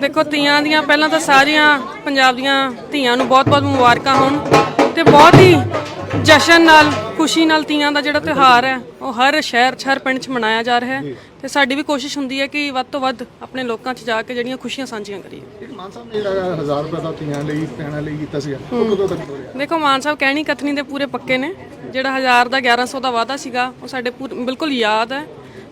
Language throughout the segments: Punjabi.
ਦੇਖੋ ਤੀਆਂ ਦੀਆਂ ਪਹਿਲਾਂ ਤਾਂ ਸਾਰੀਆਂ ਪੰਜਾਬ ਦੀਆਂ ਧੀਆਂ ਨੂੰ ਬਹੁਤ-ਬਹੁਤ ਮੁਬਾਰਕਾਂ ਹੋਣ ਤੇ ਬਹੁਤ ਹੀ ਜਸ਼ਨ ਨਾਲ ਖੁਸ਼ੀ ਨਾਲ ਤੀਆਂ ਦਾ ਜਿਹੜਾ ਤਿਉਹਾਰ ਹੈ ਉਹ ਹਰ ਸ਼ਹਿਰ ਹਰ ਪਿੰਡ 'ਚ ਮਨਾਇਆ ਜਾ ਰਿਹਾ ਹੈ ਤੇ ਸਾਡੀ ਵੀ ਕੋਸ਼ਿਸ਼ ਹੁੰਦੀ ਹੈ ਕਿ ਵੱਧ ਤੋਂ ਵੱਧ ਆਪਣੇ ਲੋਕਾਂ 'ਚ ਜਾ ਕੇ ਜਿਹੜੀਆਂ ਖੁਸ਼ੀਆਂ ਸਾਂਝੀਆਂ ਕਰੀਏ। ਮਾਨ ਸਾਹਿਬ ਨੇ ਜਿਹੜਾ 1000 ਰੁਪਏ ਦਾ ਤੀਆਂ ਲਈ ਪੈਣਾ ਲਈ ਕੀਤਾ ਸੀ ਉਹ ਕਦੋਂ ਤੱਕ ਹੋ ਰਿਹਾ? ਦੇਖੋ ਮਾਨ ਸਾਹਿਬ ਕਹਿਣੀ ਕਥਨੀ ਦੇ ਪੂਰੇ ਪੱਕੇ ਨੇ ਜਿਹੜਾ 1000 ਦਾ 1100 ਦਾ ਵਾਅਦਾ ਸੀਗਾ ਉਹ ਸਾਡੇ ਬਿਲਕੁਲ ਯਾਦ ਹੈ।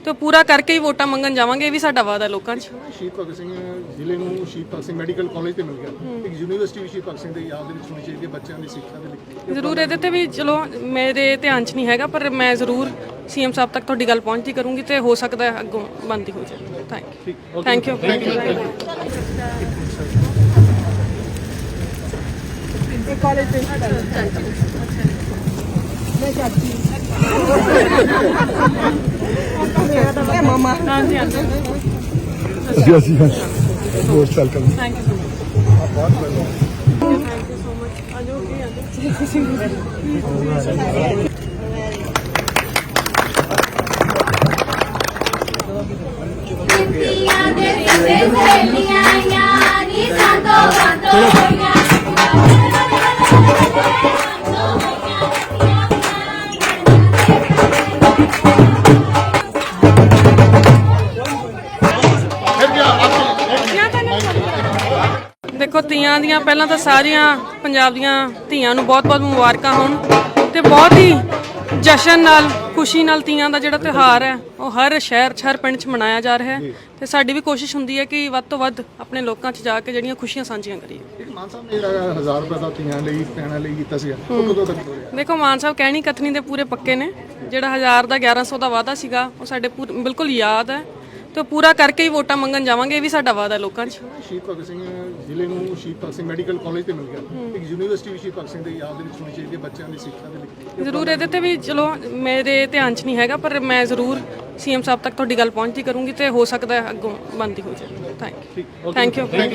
ਤੇ ਪੂਰਾ ਕਰਕੇ ਹੀ ਵੋਟਾਂ ਮੰਗਣ ਜਾਵਾਂਗੇ ਇਹ ਵੀ ਸਾਡਾ ਵਾਅਦਾ ਲੋਕਾਂ 'ਚ। ਸ਼ਹੀਦ ਭਗਤ ਸਿੰਘ ਜ਼ਿਲ੍ਹੇ ਨੂੰ ਸ਼ਹੀਦ ਭਗਤ ਸਿੰਘ ਮੈਡੀਕਲ ਕਾਲਜ ਤੇ ਮਿਲ ਗਿਆ। ਇੱਕ ਯੂਨੀਵਰਸਿਟੀ ਵੀ ਸ਼ਹੀਦ ਭਗਤ ਸਿੰਘ ਦੇ ਯਾਦ ਦੇ ਵਿੱਚ ਹੋਣੀ ਚਾਹੀਦੀ ਹੈ ਬੱਚਿਆਂ ਦੀ ਸਿੱਖਿਆ ਦੇ ਲਈ। ਜ਼ਰੂਰ ਇਹਦੇ ਤੇ ਵੀ ਚਲੋ ਮੇਰੇ ਧਿਆਨ 'ਚ ਨਹੀਂ ਹੈਗਾ ਪਰ ਮੈਂ ਜ਼ਰੂਰ ਸੀਐਮ ਸਾਹਿਬ ਤੱਕ ਤੁਹਾਡੀ ਗੱਲ ਪਹੁੰਚਦੀ ਕਰੂੰਗੀ ਤੇ ਹੋ ਸਕਦਾ ਹੈ ਅੱਗੋਂ ਬੰਦੀ ਹੋ ਜਾਏ thank you thank you thank you ਹਾਂਜੀ ਹਾਂਜੀ ਜੀ ਅਸੀਂ ਬਹੁਤ ਵੈਲਕਮ ਥੈਂਕ ਯੂ ਬਹੁਤ welcome thank you so much ਆਜੋ ਕੀ ਦੀਆਂ ਦੇ ਦੇਖੋ ਤੀਆਂ ਦੀਆਂ ਪਹਿਲਾਂ ਤਾਂ ਸਾਰੀਆਂ ਪੰਜਾਬ ਦੀਆਂ ਧੀਆਂ ਨੂੰ ਬਹੁਤ-ਬਹੁਤ ਮੁਬਾਰਕਾਂ ਹੋਣ ਤੇ ਬਹੁਤ ਹੀ ਜਸ਼ਨ ਨਾਲ ਖੁਸ਼ੀ ਨਾਲ ਤੀਆਂ ਦਾ ਜਿਹੜਾ ਤਿਉਹਾਰ ਹੈ ਉਹ ਹਰ ਸ਼ਹਿਰ ਹਰ ਪਿੰਡ 'ਚ ਮਨਾਇਆ ਜਾ ਰਿਹਾ ਹੈ। ਤੇ ਸਾਡੀ ਵੀ ਕੋਸ਼ਿਸ਼ ਹੁੰਦੀ ਹੈ ਕਿ ਵੱਧ ਤੋਂ ਵੱਧ ਆਪਣੇ ਲੋਕਾਂ 'ਚ ਜਾ ਕੇ ਜਿਹੜੀਆਂ ਖੁਸ਼ੀਆਂ ਸਾਂਝੀਆਂ ਕਰੀਏ। ਇੱਕ ਮਾਨ ਸਾਹਿਬ ਨੇ ਜਿਹੜਾ 1000 ਰੁਪਏ ਦਾ ਤੀਆਂ ਲਈ ਪੈਣਾ ਲਈ ਕੀਤਾ ਸੀ ਉਹ ਕਦੋਂ ਤੱਕ ਹੋ ਰਿਹਾ? ਦੇਖੋ ਮਾਨ ਸਾਹਿਬ ਕਹਿਣੀ ਕਥਨੀ ਦੇ ਪੂਰੇ ਪੱਕੇ ਨੇ। ਜਿਹੜਾ 1000 ਦਾ 1100 ਦਾ ਵਾਅਦਾ ਸੀਗਾ ਉਹ ਸਾਡੇ ਬਿਲਕੁਲ ਯਾਦ ਹੈ। ਤੇ ਪੂਰਾ ਕਰਕੇ ਹੀ ਵੋਟਾਂ ਮੰਗਣ ਜਾਵਾਂਗੇ ਇਹ ਵੀ ਸਾਡਾ ਵਾਅਦਾ ਲੋਕਾਂ 'ਚ। ਸ਼ਹੀਦ ਭਗਤ ਸਿੰਘ ਜ਼ਿਲ੍ਹੇ ਨੂੰ ਸ਼ਹੀਦ ਭਗਤ ਸਿੰਘ ਮੈਡੀਕਲ ਕਾਲਜ ਤੇ ਮਿਲ ਗਿਆ। ਇੱਕ ਯੂਨੀਵਰਸਿਟੀ ਵੀ ਸ਼ਹੀਦ ਭਗਤ ਸਿੰਘ ਦੇ ਯਾਦ ਦੇ ਵਿੱਚ ਹੋਣੀ ਚਾਹੀਦੀ ਹੈ ਬੱਚਿਆਂ ਦੀ ਸਿੱਖਿਆ ਦੇ ਲਈ। ਜ਼ਰੂਰ ਇਹਦੇ ਤੇ ਵੀ ਚਲੋ ਮੇਰੇ ਧਿਆਨ 'ਚ ਨਹੀਂ ਹੈਗਾ ਪਰ ਮੈਂ ਜ਼ਰੂਰ ਸੀਐਮ ਸਾਹਿਬ ਤੱਕ ਤੁਹਾਡੀ ਗੱਲ ਪਹੁੰਚਦੀ ਕਰੂੰਗੀ ਤੇ ਹੋ ਸਕਦਾ ਹੈ ਅੱਗੋਂ ਬੰਦੀ ਹੋ ਜਾਏ thank you thank you thank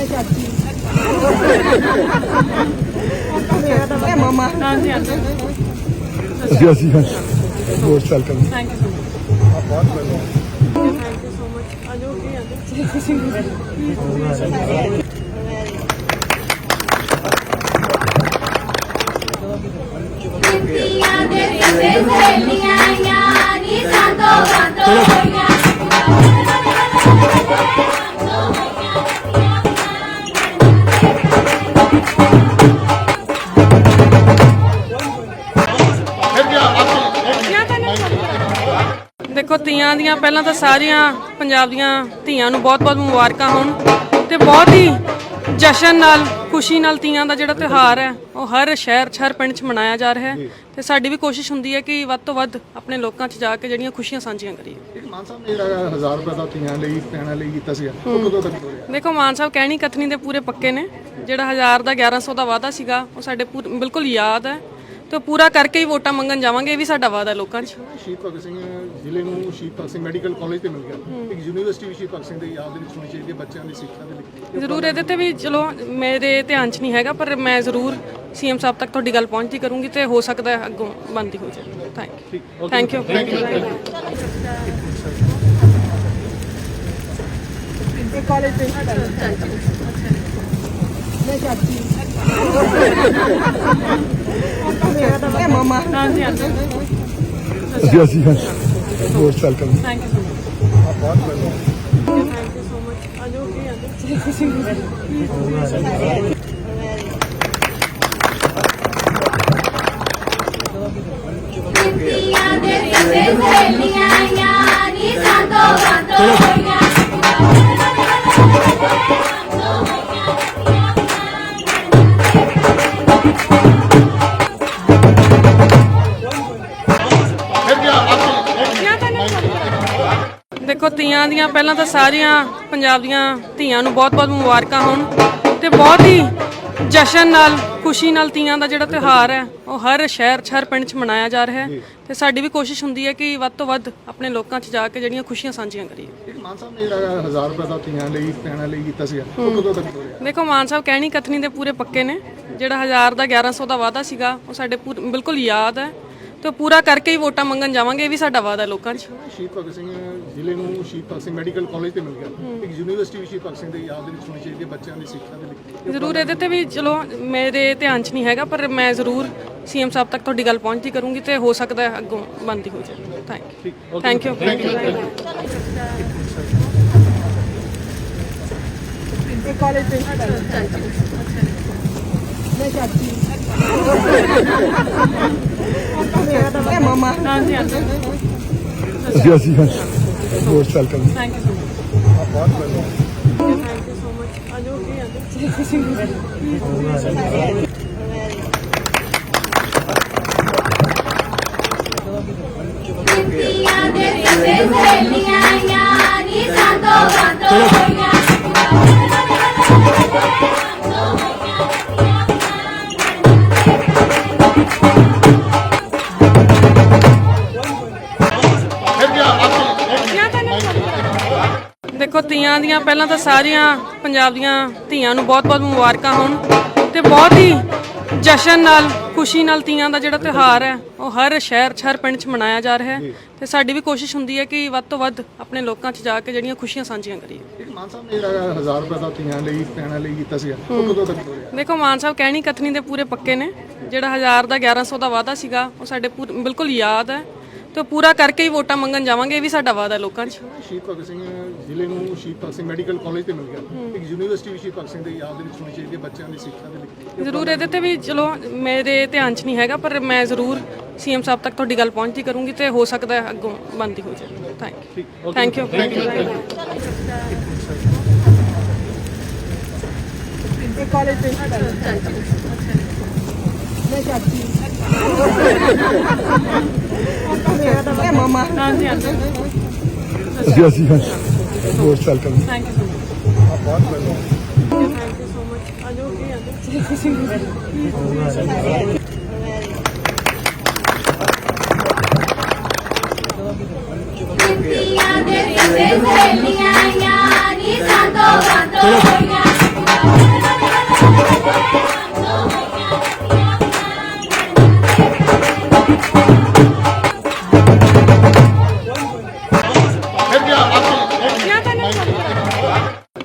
you ਹਾਂਜੀ ਹਾਂਜੀ ਜੀ ਅਸੀਂ ਬਹੁਤ ਵੈਲਕਮ ਥੈਂਕ ਯੂ ਬਹੁਤ welcome thank you so much ਆਜੋ ਕੀ ਦੀਆਂ ਦੇ ਦੇਖੋ ਤੀਆਂ ਦੀਆਂ ਪਹਿਲਾਂ ਤਾਂ ਸਾਰੀਆਂ ਪੰਜਾਬ ਦੀਆਂ ਧੀਆਂ ਨੂੰ ਬਹੁਤ-ਬਹੁਤ ਮੁਬਾਰਕਾਂ ਹੋਣ ਤੇ ਬਹੁਤ ਹੀ ਜਸ਼ਨ ਨਾਲ ਖੁਸ਼ੀ ਨਾਲ ਤੀਆਂ ਦਾ ਜਿਹੜਾ ਤਿਉਹਾਰ ਹੈ ਉਹ ਹਰ ਸ਼ਹਿਰ ਹਰ ਪਿੰਡ 'ਚ ਮਨਾਇਆ ਜਾ ਰਿਹਾ ਹੈ ਤੇ ਸਾਡੀ ਵੀ ਕੋਸ਼ਿਸ਼ ਹੁੰਦੀ ਹੈ ਕਿ ਵੱਧ ਤੋਂ ਵੱਧ ਆਪਣੇ ਲੋਕਾਂ 'ਚ ਜਾ ਕੇ ਜਿਹੜੀਆਂ ਖੁਸ਼ੀਆਂ ਸਾਂਝੀਆਂ ਕਰੀਏ। ਇੱਕ ਮਾਨ ਸਾਹਿਬ ਨੇ ਜਿਹੜਾ 1000 ਰੁਪਏ ਦਾ ਤੀਆਂ ਲਈ ਪੈਣਾ ਲਈ ਕੀਤਾ ਸੀ ਉਹ ਕਦੋਂ ਤੱਕ ਹੋ ਰਿਹਾ? ਦੇਖੋ ਮਾਨ ਸਾਹਿਬ ਕਹਿਣੀ ਕਥਨੀ ਦੇ ਪੂਰੇ ਪੱਕੇ ਨੇ ਜਿਹੜਾ 1000 ਦਾ 1100 ਦਾ ਵਾਅਦਾ ਸੀਗਾ ਉਹ ਸਾਡੇ ਬਿਲਕੁਲ ਯਾਦ ਹੈ। ਤੇ ਉਹ ਪੂਰਾ ਕਰਕੇ ਹੀ ਵੋਟਾਂ ਮੰਗਣ ਜਾਵਾਂਗੇ ਇਹ ਵੀ ਸਾਡਾ ਵਾਅਦਾ ਲੋਕਾਂ 'ਚ। ਸ਼ਹੀਦ ਭਗਤ ਸਿੰਘ ਜ਼ਿਲ੍ਹੇ ਨੂੰ ਸ਼ਹੀਦ ਭਗਤ ਸਿੰਘ ਮੈਡੀਕਲ ਕਾਲਜ ਤੇ ਮਿਲ ਗਿਆ। ਇੱਕ ਯੂਨੀਵਰਸਿਟੀ ਵੀ ਸ਼ਹੀਦ ਭਗਤ ਸਿੰਘ ਦੇ ਯਾਦ ਦੇ ਵਿੱਚ ਹੋਣੀ ਚਾਹੀਦੀ ਹੈ ਬੱਚਿਆਂ ਦੀ ਸਿੱਖਿਆ ਦੇ ਲਈ। ਜ਼ਰੂਰ ਇਹਦੇ ਤੇ ਵੀ ਚਲੋ ਮੇਰੇ ਧਿਆਨ 'ਚ ਨਹੀਂ ਹੈਗਾ ਪਰ ਮੈਂ ਜ਼ਰੂਰ ਸੀਐਮ ਸਾਹਿਬ ਤੱਕ ਤੁਹਾਡੀ ਗੱਲ ਪਹੁੰਚਦੀ ਕਰੂੰਗੀ ਤੇ ਹੋ ਸਕਦਾ ਹੈ ਅੱਗੋਂ ਬੰਦੀ ਹੋ ਜਾਏ thank you thank you thank you ਹਾਂਜੀ Yes, yes. Most welcome. Thank you so much. Thank you so much. Okay. ਦੇਖੋ ਤੀਆਂ ਦੀਆਂ ਪਹਿਲਾਂ ਤਾਂ ਸਾਰੀਆਂ ਪੰਜਾਬ ਦੀਆਂ ਧੀਆਂ ਨੂੰ ਬਹੁਤ-ਬਹੁਤ ਮੁਬਾਰਕਾਂ ਹੋਣ ਤੇ ਬਹੁਤ ਹੀ ਜਸ਼ਨ ਨਾਲ ਖੁਸ਼ੀ ਨਾਲ ਤੀਆਂ ਦਾ ਜਿਹੜਾ ਤਿਉਹਾਰ ਹੈ ਉਹ ਹਰ ਸ਼ਹਿਰ 'ਚ ਹਰ ਪਿੰਡ 'ਚ ਮਨਾਇਆ ਜਾ ਰਿਹਾ ਹੈ ਤੇ ਸਾਡੀ ਵੀ ਕੋਸ਼ਿਸ਼ ਹੁੰਦੀ ਹੈ ਕਿ ਵੱਧ ਤੋਂ ਵੱਧ ਆਪਣੇ ਲੋਕਾਂ 'ਚ ਜਾ ਕੇ ਜਿਹੜੀਆਂ ਖੁਸ਼ੀਆਂ ਸਾਂਝੀਆਂ ਕਰੀਏ। ਮਾਨ ਸਾਹਿਬ ਨੇ ਜਿਹੜਾ 1000 ਰੁਪਏ ਦਾ ਤੀਆਂ ਲਈ ਪੈਣਾ ਲਈ ਕੀਤਾ ਸੀ ਉਹ ਕਦੋਂ ਤੱਕ ਹੋ ਰਿਹਾ? ਦੇਖੋ ਮਾਨ ਸਾਹਿਬ ਕਹਿਣੀ ਕਥਨੀ ਦੇ ਪੂਰੇ ਪੱਕੇ ਨੇ। ਜਿਹੜਾ 1000 ਦਾ 1100 ਦਾ ਵਾਅਦਾ ਸੀਗਾ ਉਹ ਸਾਡੇ ਬਿਲਕੁਲ ਯਾਦ ਹੈ। ਤੇ ਉਹ ਪੂਰਾ ਕਰਕੇ ਹੀ ਵੋਟਾਂ ਮੰਗਣ ਜਾਵਾਂਗੇ ਇਹ ਵੀ ਸਾਡਾ ਵਾਅਦਾ ਲੋਕਾਂ 'ਚ। ਸ਼ਹੀਦ ਭਗਤ ਸਿੰਘ ਜ਼ਿਲ੍ਹੇ ਨੂੰ ਸ਼ਹੀਦ ਭਗਤ ਸਿੰਘ ਮੈਡੀਕਲ ਕਾਲਜ ਤੇ ਮਿਲ ਗਿਆ। ਇੱਕ ਯੂਨੀਵਰਸਿਟੀ ਵੀ ਸ਼ਹੀਦ ਭਗਤ ਸਿੰਘ ਦੇ ਯਾਦ ਦੇ ਵਿੱਚ ਹੋਣੀ ਚਾਹੀਦੀ ਹੈ ਬੱਚਿਆਂ ਦੀ ਸਿੱਖਿਆ ਦੇ ਲਈ। ਜ਼ਰੂਰ ਇਹਦੇ ਤੇ ਵੀ ਚਲੋ ਮੇਰੇ ਧਿਆਨ 'ਚ ਨਹੀਂ ਹੈਗਾ ਪਰ ਮੈਂ ਜ਼ਰੂਰ ਸੀਐਮ ਸਾਹਿਬ ਤੱਕ ਤੁਹਾਡੀ ਗੱਲ ਪਹੁੰਚਦੀ ਕਰੂੰਗੀ ਤੇ ਹੋ ਸਕਦਾ ਹੈ ਅੱਗੋਂ ਬੰਦੀ ਹੋ ਜਾਏ ਥੈਂਕ ਯੂ ਥੈਂਕ ਯੂ ਹਾਂਜੀ ਹਾਂਜੀ ਅਸੀਂ ਅਸੀਂ most welcome thank you thank you so much ਆਜੋ ਕੀ ਆਜੋ ਦੀਆਂ ਦੇਖੋ ਤੀਆਂ ਦੀਆਂ ਪਹਿਲਾਂ ਤਾਂ ਸਾਰੀਆਂ ਪੰਜਾਬ ਦੀਆਂ ਧੀਆਂ ਨੂੰ ਬਹੁਤ-ਬਹੁਤ ਮੁਬਾਰਕਾਂ ਹੋਣ ਤੇ ਬਹੁਤ ਹੀ ਜਸ਼ਨ ਨਾਲ ਖੁਸ਼ੀ ਨਾਲ ਤੀਆਂ ਦਾ ਜਿਹੜਾ ਤਿਉਹਾਰ ਹੈ ਉਹ ਹਰ ਸ਼ਹਿਰ 'ਚ ਹਰ ਪਿੰਡ 'ਚ ਮਨਾਇਆ ਜਾ ਰਿਹਾ ਹੈ। ਤੇ ਸਾਡੀ ਵੀ ਕੋਸ਼ਿਸ਼ ਹੁੰਦੀ ਹੈ ਕਿ ਵੱਧ ਤੋਂ ਵੱਧ ਆਪਣੇ ਲੋਕਾਂ 'ਚ ਜਾ ਕੇ ਜਿਹੜੀਆਂ ਖੁਸ਼ੀਆਂ ਸਾਂਝੀਆਂ ਕਰੀਏ। ਇੱਕ ਮਾਨ ਸਾਹਿਬ ਨੇ ਜਿਹੜਾ 1000 ਰੁਪਏ ਦਾ ਧੀਆਂ ਲਈ ਪੈਣਾ ਲਈ ਕੀਤਾ ਸੀਗਾ ਉਹ ਕਦੋਂ ਤੱਕ ਹੋ ਰਿਹਾ? ਦੇਖੋ ਮਾਨ ਸਾਹਿਬ ਕਹਿਣੀ ਕਥਨੀ ਦੇ ਪੂਰੇ ਪੱਕੇ ਨੇ। ਜਿਹੜਾ 1000 ਦਾ 1100 ਦਾ ਵਾਅਦਾ ਸੀਗਾ ਉਹ ਸਾਡੇ ਬਿਲਕੁਲ ਯਾਦ ਹੈ। ਤੇ ਪੂਰਾ ਕਰਕੇ ਹੀ ਵੋਟਾਂ ਮੰਗਣ ਜਾਵਾਂਗੇ ਇਹ ਵੀ ਸਾਡਾ ਵਾਅਦਾ ਲੋਕਾਂ 'ਚ। ਸ਼ਹੀਦ ਭਗਤ ਸਿੰਘ ਜ਼ਿਲ੍ਹੇ ਨੂੰ ਸ਼ਹੀਦ ਭਗਤ ਸਿੰਘ ਮੈਡੀਕਲ ਕਾਲਜ ਤੇ ਮਿਲ ਗਿਆ। ਇੱਕ ਯੂਨੀਵਰਸਿਟੀ ਵੀ ਸ਼ਹੀਦ ਭਗਤ ਸਿੰਘ ਦੇ ਯਾਦ ਦੇ ਵਿੱਚ ਹੋਣੀ ਚਾਹੀਦੀ ਹੈ ਬੱਚਿਆਂ ਦੀ ਸਿੱਖਿਆ ਦੇ ਲਈ। ਜ਼ਰੂਰ ਇਹਦੇ ਤੇ ਵੀ ਚਲੋ ਮੇਰੇ ਧਿਆਨ 'ਚ ਨਹੀਂ ਹੈਗਾ ਪਰ ਮੈਂ ਜ਼ਰੂਰ ਸੀਐਮ ਸਾਹਿਬ ਤੱਕ ਤੁਹਾਡੀ ਗੱਲ ਪਹੁੰਚਦੀ ਕਰੂੰਗੀ ਤੇ ਹੋ ਸਕਦਾ ਹੈ ਅੱਗੋਂ ਬੰਦੀ ਹੋ ਜਾਏ ਥੈਂਕ ਯੂ ਥੈਂਕ ਯੂ ਹਾਂਜੀ ਹਾਂਜੀ ਅਸੀਂ ਅਸੀਂ most welcome thank you so much thank you so much ਆਜੋ ਕੀ ਆਜੋ ਦੀਆਂ ਦੇ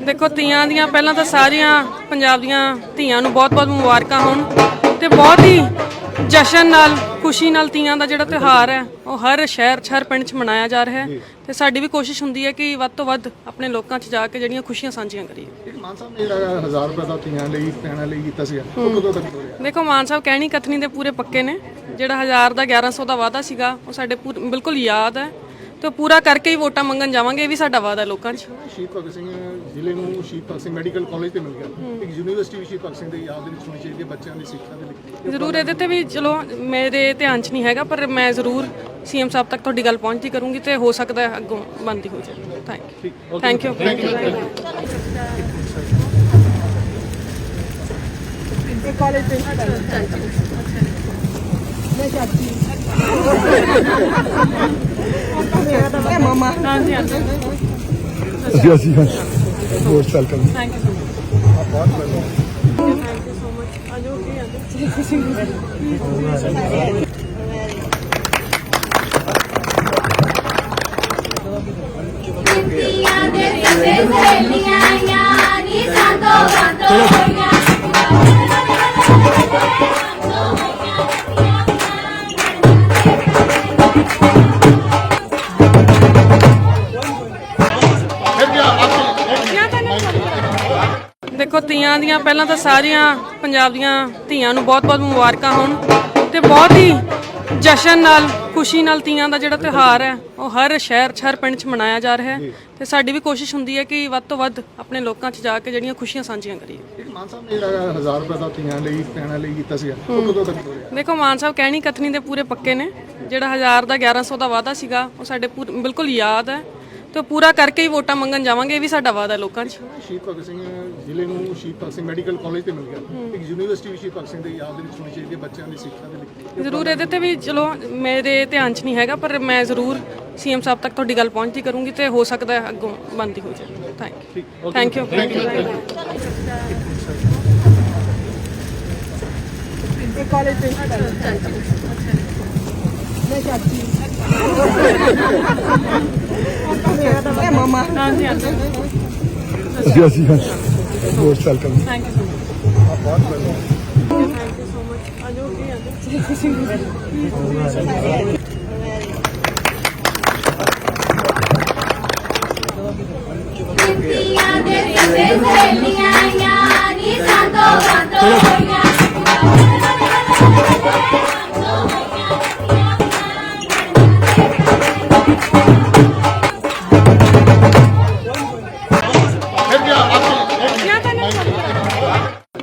ਦੇਖੋ ਤੀਆਂ ਦੀਆਂ ਪਹਿਲਾਂ ਤਾਂ ਸਾਰੀਆਂ ਪੰਜਾਬ ਦੀਆਂ ਧੀਆਂ ਨੂੰ ਬਹੁਤ-ਬਹੁਤ ਮੁਬਾਰਕਾਂ ਹੋਣ ਤੇ ਬਹੁਤ ਹੀ ਜਸ਼ਨ ਨਾਲ ਖੁਸ਼ੀ ਨਾਲ ਤੀਆਂ ਦਾ ਜਿਹੜਾ ਤਿਉਹਾਰ ਹੈ ਉਹ ਹਰ ਸ਼ਹਿਰ 'ਚ ਹਰ ਪਿੰਡ 'ਚ ਮਨਾਇਆ ਜਾ ਰਿਹਾ ਹੈ। ਤੇ ਸਾਡੀ ਵੀ ਕੋਸ਼ਿਸ਼ ਹੁੰਦੀ ਹੈ ਕਿ ਵੱਧ ਤੋਂ ਵੱਧ ਆਪਣੇ ਲੋਕਾਂ 'ਚ ਜਾ ਕੇ ਜਿਹੜੀਆਂ ਖੁਸ਼ੀਆਂ ਸਾਂਝੀਆਂ ਕਰੀਏ। ਇੱਕ ਮਾਨ ਸਾਹਿਬ ਨੇ ਜਿਹੜਾ 1000 ਰੁਪਏ ਦਾ ਧੀਆਂ ਲਈ ਪੈਣਾ ਲਈ ਕੀਤਾ ਸੀਗਾ ਉਹ ਕਦੋਂ ਤੱਕ ਹੋ ਰਿਹਾ? ਦੇਖੋ ਮਾਨ ਸਾਹਿਬ ਕਹਿਣੀ ਕਥਨੀ ਦੇ ਪੂਰੇ ਪੱਕੇ ਨੇ। ਜਿਹੜਾ 1000 ਦਾ 1100 ਦਾ ਵਾਅਦਾ ਸੀਗਾ ਉਹ ਸਾਡੇ ਬਿਲਕੁਲ ਯਾਦ ਹੈ। ਤੇ ਉਹ ਪੂਰਾ ਕਰਕੇ ਹੀ ਵੋਟਾਂ ਮੰਗਣ ਜਾਵਾਂਗੇ ਇਹ ਵੀ ਸਾਡਾ ਵਾਅਦਾ ਲੋਕਾਂ 'ਚ। ਸ਼ਹੀਦ ਭਗਤ ਸਿੰਘ ਜ਼ਿਲ੍ਹੇ ਨੂੰ ਸ਼ਹੀਦ ਭਗਤ ਸਿੰਘ ਮੈਡੀਕਲ ਕਾਲਜ ਤੇ ਮਿਲ ਗਿਆ। ਇੱਕ ਯੂਨੀਵਰਸਿਟੀ ਵੀ ਸ਼ਹੀਦ ਭਗਤ ਸਿੰਘ ਦੇ ਯਾਦ ਦੇ ਵਿੱਚ ਹੋਣੀ ਚਾਹੀਦੀ ਹੈ ਬੱਚਿਆਂ ਦੀ ਸਿੱਖਿਆ ਦੇ ਲਈ। ਜ਼ਰੂਰ ਇਹਦੇ ਤੇ ਵੀ ਚਲੋ ਮੇਰੇ ਧਿਆਨ 'ਚ ਨਹੀਂ ਹੈਗਾ ਪਰ ਮੈਂ ਜ਼ਰੂਰ ਸੀਐਮ ਸਾਹਿਬ ਤੱਕ ਤੁਹਾਡੀ ਗੱਲ ਪਹੁੰਚਦੀ ਕਰੂੰਗੀ ਤੇ ਹੋ ਸਕਦਾ ਹੈ ਅੱਗੋਂ ਬੰਦੀ ਹੋ ਜਾਏ thank you thank you thank you so much thank you so much ਆਜੋ ਕੀ ਆਜੋ ਦੀਆਂ ਦੇ ਸਿੱਧੇ ਸਹੇਲੀਆਂ ਆਈਆਂ ਨੀ ਦੇਖੋ ਤੀਆਂ ਦੀਆਂ ਪਹਿਲਾਂ ਤਾਂ ਸਾਰੀਆਂ ਪੰਜਾਬ ਦੀਆਂ ਧੀਆਂ ਨੂੰ ਬਹੁਤ-ਬਹੁਤ ਮੁਬਾਰਕਾਂ ਹੋਣ ਤੇ ਬਹੁਤ ਹੀ ਜਸ਼ਨ ਨਾਲ ਖੁਸ਼ੀ ਨਾਲ ਤੀਆਂ ਦਾ ਜਿਹੜਾ ਤਿਉਹਾਰ ਹੈ ਉਹ ਹਰ ਸ਼ਹਿਰ ਹਰ ਪਿੰਡ 'ਚ ਮਨਾਇਆ ਜਾ ਰਿਹਾ ਹੈ। ਤੇ ਸਾਡੀ ਵੀ ਕੋਸ਼ਿਸ਼ ਹੁੰਦੀ ਹੈ ਕਿ ਵੱਧ ਤੋਂ ਵੱਧ ਆਪਣੇ ਲੋਕਾਂ 'ਚ ਜਾ ਕੇ ਜਿਹੜੀਆਂ ਖੁਸ਼ੀਆਂ ਸਾਂਝੀਆਂ ਕਰੀਏ। ਇੱਕ ਮਾਨ ਸਾਹਿਬ ਨੇ ਜਿਹੜਾ 1000 ਰੁਪਏ ਦਾ ਧੀਆਂ ਲਈ ਪੈਣਾ ਲਈ ਕੀਤਾ ਸੀਗਾ ਉਹ ਕਦੋਂ ਤੱਕ ਹੋ ਰਿਹਾ? ਦੇਖੋ ਮਾਨ ਸਾਹਿਬ ਕਹਿਣੀ ਕਥਨੀ ਦੇ ਪੂਰੇ ਪੱਕੇ ਨੇ। ਜਿਹੜਾ 1000 ਦਾ 1100 ਦਾ ਵਾਅਦਾ ਸੀਗਾ ਉਹ ਸਾਡੇ ਬਿਲਕੁਲ ਯਾਦ ਹੈ। ਤੇ ਪੂਰਾ ਕਰਕੇ ਹੀ ਵੋਟਾਂ ਮੰਗਣ ਜਾਵਾਂਗੇ ਇਹ ਵੀ ਸਾਡਾ ਵਾਅਦਾ ਲੋਕਾਂ 'ਚ। ਸ਼ਹੀਦ ਭਗਤ ਸਿੰਘ ਜ਼ਿਲ੍ਹੇ ਨੂੰ ਸ਼ਹੀਦ ਭਗਤ ਸਿੰਘ ਮੈਡੀਕਲ ਕਾਲਜ ਤੇ ਮਿਲ ਗਿਆ। ਇੱਕ ਯੂਨੀਵਰਸਿਟੀ ਵੀ ਸ਼ਹੀਦ ਭਗਤ ਸਿੰਘ ਦੇ ਯਾਦ ਦੇ ਵਿੱਚ ਹੋਣੀ ਚਾਹੀਦੀ ਹੈ ਬੱਚਿਆਂ ਦੀ ਸਿੱਖਿਆ ਦੇ ਲਈ। ਜ਼ਰੂਰ ਇਹਦੇ ਤੇ ਵੀ ਚਲੋ ਮੇਰੇ ਧਿਆਨ 'ਚ ਨਹੀਂ ਹੈਗਾ ਪਰ ਮੈਂ ਜ਼ਰੂਰ ਸੀਐਮ ਸਾਹਿਬ ਤੱਕ ਤੁਹਾਡੀ ਗੱਲ ਪਹੁੰਚਦੀ ਕਰੂੰਗੀ ਤੇ ਹੋ ਸਕਦਾ ਹੈ ਅੱਗੋਂ ਬੰਦੀ ਹੋ ਜਾਏ ਥੈਂਕ ਯੂ ਥੈਂਕ ਯੂ ਅਸੀਂ ਅਸੀਂ Welcome. Thank you so much. Thank you so much. Thank you.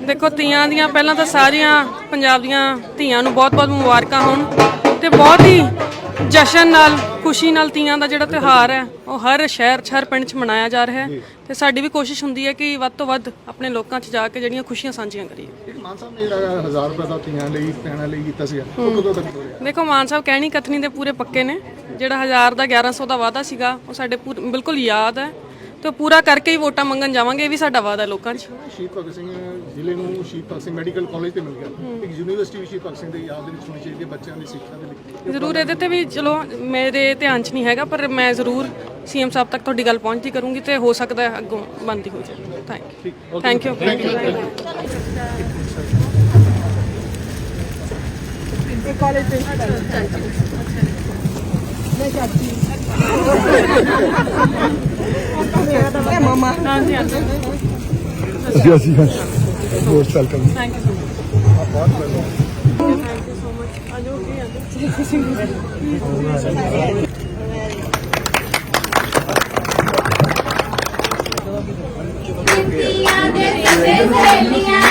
ਦੇਖੋ ਤੀਆਂ ਦੀਆਂ ਪਹਿਲਾਂ ਤਾਂ ਸਾਰੀਆਂ ਪੰਜਾਬ ਦੀਆਂ ਧੀਆਂ ਨੂੰ ਬਹੁਤ-ਬਹੁਤ ਮੁਬਾਰਕਾਂ ਹੋਣ ਤੇ ਬਹੁਤ ਹੀ ਜਸ਼ਨ ਨਾਲ ਖੁਸ਼ੀ ਨਾਲ ਤੀਆਂ ਦਾ ਜਿਹੜਾ ਤਿਉਹਾਰ ਹੈ ਉਹ ਹਰ ਸ਼ਹਿਰ ਹਰ ਪਿੰਡ 'ਚ ਮਨਾਇਆ ਜਾ ਰਿਹਾ ਹੈ ਤੇ ਸਾਡੀ ਵੀ ਕੋਸ਼ਿਸ਼ ਹੁੰਦੀ ਹੈ ਕਿ ਵੱਧ ਤੋਂ ਵੱਧ ਆਪਣੇ ਲੋਕਾਂ 'ਚ ਜਾ ਕੇ ਜਿਹੜੀਆਂ ਖੁਸ਼ੀਆਂ ਸਾਂਝੀਆਂ ਕਰੀਏ। ਇੱਕ ਮਾਨ ਸਾਹਿਬ ਨੇ ਜਿਹੜਾ 1000 ਰੁਪਏ ਦਾ ਧੀਆਂ ਲਈ ਪੈਣਾ ਲਈ ਕੀਤਾ ਸੀ ਉਹ ਕਦੋਂ ਤੱਕ ਹੋ ਰਿਹਾ? ਦੇਖੋ ਮਾਨ ਸਾਹਿਬ ਕਹਿਣੀ ਕਥਨੀ ਦੇ ਪੂਰੇ ਪੱਕੇ ਨੇ ਜਿਹੜਾ 1000 ਦਾ 1100 ਦਾ ਵਾਅਦਾ ਸੀਗਾ ਉਹ ਸਾਡੇ ਬਿਲਕੁਲ ਯਾਦ ਹੈ। ਤੇ ਉਹ ਪੂਰਾ ਕਰਕੇ ਹੀ ਵੋਟਾਂ ਮੰਗਣ ਜਾਵਾਂਗੇ ਇਹ ਵੀ ਸਾਡਾ ਵਾਅਦਾ ਲੋਕਾਂ 'ਚ। ਸ਼ਹੀਦ ਭਗਤ ਸਿੰਘ ਜ਼ਿਲ੍ਹੇ ਨੂੰ ਸ਼ਹੀਦ ਭਗਤ ਸਿੰਘ ਮੈਡੀਕਲ ਕਾਲਜ ਤੇ ਮਿਲ ਗਿਆ। ਇੱਕ ਯੂਨੀਵਰਸਿਟੀ ਵੀ ਸ਼ਹੀਦ ਭਗਤ ਸਿੰਘ ਦੇ ਯਾਦ ਦੇ ਵਿੱਚ ਹੋਣੀ ਚਾਹੀਦੀ ਹੈ ਬੱਚਿਆਂ ਦੀ ਸਿੱਖਿਆ ਦੇ ਲਈ। ਜ਼ਰੂਰ ਇਹਦੇ ਤੇ ਵੀ ਚਲੋ ਮੇਰੇ ਧਿਆਨ 'ਚ ਨਹੀਂ ਹੈਗਾ ਪਰ ਮੈਂ ਜ਼ਰੂਰ ਸੀਐਮ ਸਾਹਿਬ ਤੱਕ ਤੁਹਾਡੀ ਗੱਲ ਪਹੁੰਚਦੀ ਕਰੂੰਗੀ ਤੇ ਹੋ ਸਕਦਾ ਹੈ ਅੱਗੋਂ ਬੰਦੀ ਹੋ ਜਾਏ thank you thank you thank you ਹਾਂਜੀ ਹਾਂਜੀ ਅਸੀਂ ਅਸੀਂ ਹਾਂ welcome thank you so much thank you so much ਆਜੋ ਕੀ ਆਜੋ ਸਿੱਧੀਆਂ ਦੇ ਸਿੱਧੇ ਸਹੇਲੀਆਂ